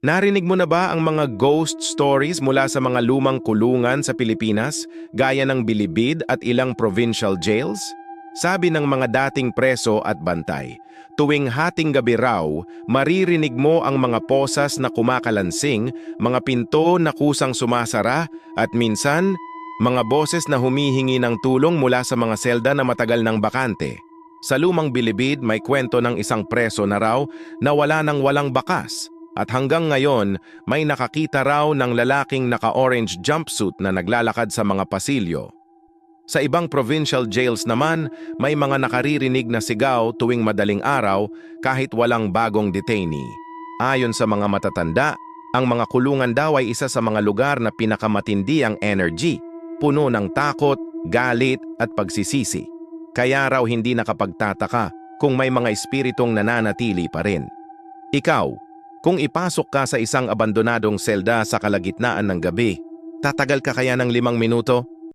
Narinig mo na ba ang mga ghost stories mula sa mga lumang kulungan sa Pilipinas, gaya ng Bilibid at ilang provincial jails? Sabi ng mga dating preso at bantay, tuwing hating gabi raw, maririnig mo ang mga posas na kumakalansing, mga pinto na kusang sumasara, at minsan, mga boses na humihingi ng tulong mula sa mga selda na matagal ng bakante. Sa lumang bilibid, may kwento ng isang preso na raw na wala nang walang bakas. At hanggang ngayon, may nakakita raw ng lalaking naka-orange jumpsuit na naglalakad sa mga pasilyo. Sa ibang provincial jails naman, may mga nakaririnig na sigaw tuwing madaling araw kahit walang bagong detainee. Ayon sa mga matatanda, ang mga kulungan daw ay isa sa mga lugar na pinakamatindi ang energy, puno ng takot, galit at pagsisisi. Kaya raw hindi nakapagtataka kung may mga espiritong nananatili pa rin. Ikaw, kung ipasok ka sa isang abandonadong selda sa kalagitnaan ng gabi, tatagal ka kaya ng limang minuto